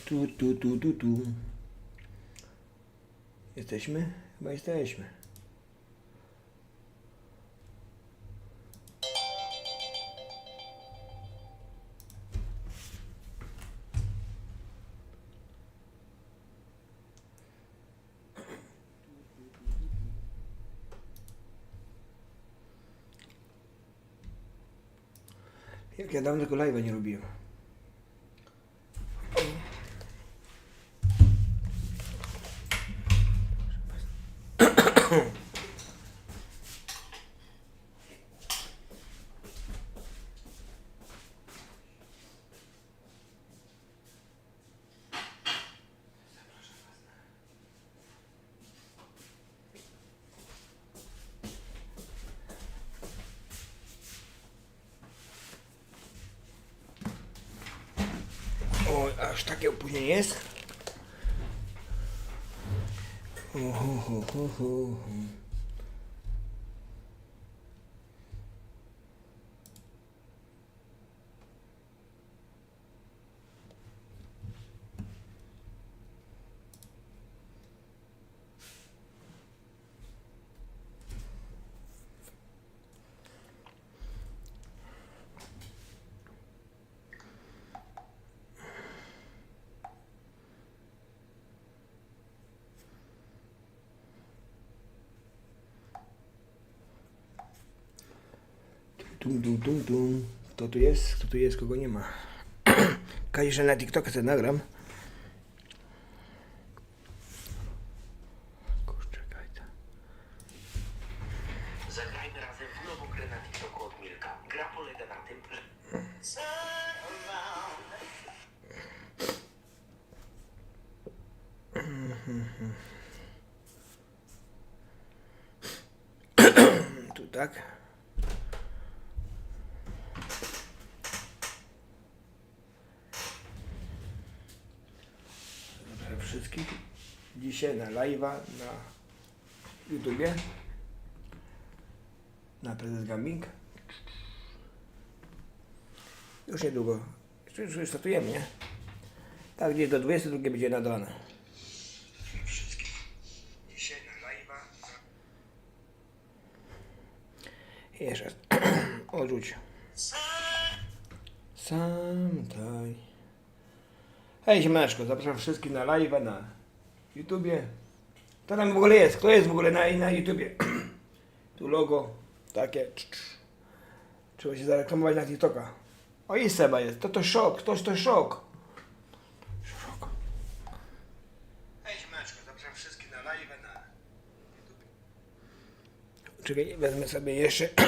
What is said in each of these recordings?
Tu, tu, tu, tu, tu. Jesteśmy? Chyba jesteśmy. Jak ja dawno tego live'a nie robiłem. O, aż takie opóźnienie jest? O, ho, ho, ho, Tum, tum, tum, tum. Kto tu jest? Kto tu jest? Kogo nie ma? Kazi, że na TikToka sobie nagram. Kurczę, kajta. Zagrajmy razem w nową grę na TikToku od Milka. Gra polega na tym, że... Tu tak. Zapraszam wszystkich dzisiaj na live'a na YouTubie na Prezes Gaming. Już niedługo. Już, już, startujemy, nie? Tak, gdzieś do 22 będzie. Wszystkich dzisiaj na live'a jeszcze raz. Odrzuć. Sam taj. Hej, siemaneczko, zapraszam wszystkich na live na YouTubie. Kto tam w ogóle jest? Kto jest w ogóle na, na YouTubie? tu logo, takie. Trzeba się zareklamować na TikToka. O i Seba jest. To to szok, ktoś to szok. Szok. Hej, siemaneczko, zapraszam wszystkich na live na YouTubie. Czekaj, wezmę sobie jeszcze.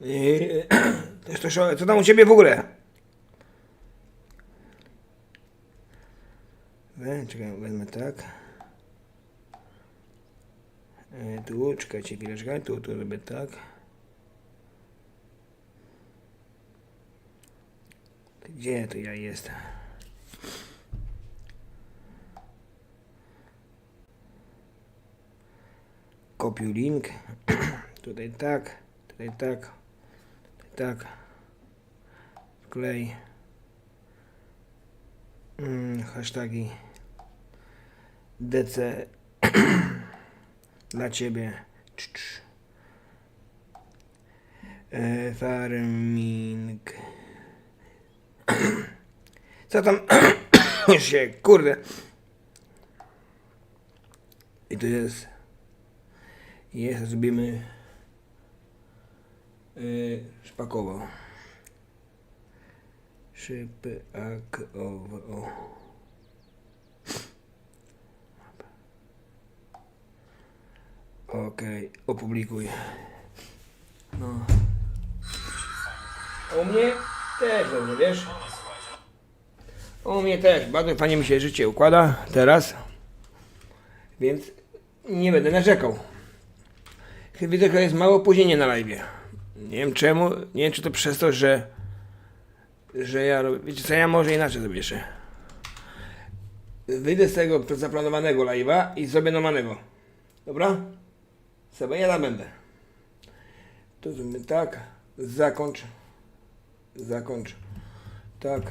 I- Też to szok. Co tam u ciebie w ogóle? Czekaj, wezmę tak. E, Tu, czekajcie chwileczkę, tu, tu zrobię tak. Gdzie to ja jestem? Kopiuj link. Tutaj tak, tutaj tak, tutaj tak. Wklej. Mm, hashtagi DC dla ciebie. E, farming. Co tam się, kurde. I to jest. Jest, zrobimy. Yy, szpakowo. Szpakowo. Okej, opublikuj. No. U mnie też dobrze, wiesz? U mnie też. Bardzo fajnie mi się życie układa teraz. Więc nie będę narzekał. Widzę, że jest mało opóźnienia na live. Nie wiem czemu. Nie wiem, czy to przez to, że. Że ja robię. Wiecie co, ja może inaczej zrobię. Wyjdę z tego zaplanowanego live'a i zrobię normalnego. Dobra? Sobie ja tam będę. To zrobimy tak. Zakończ. zakończę. Tak.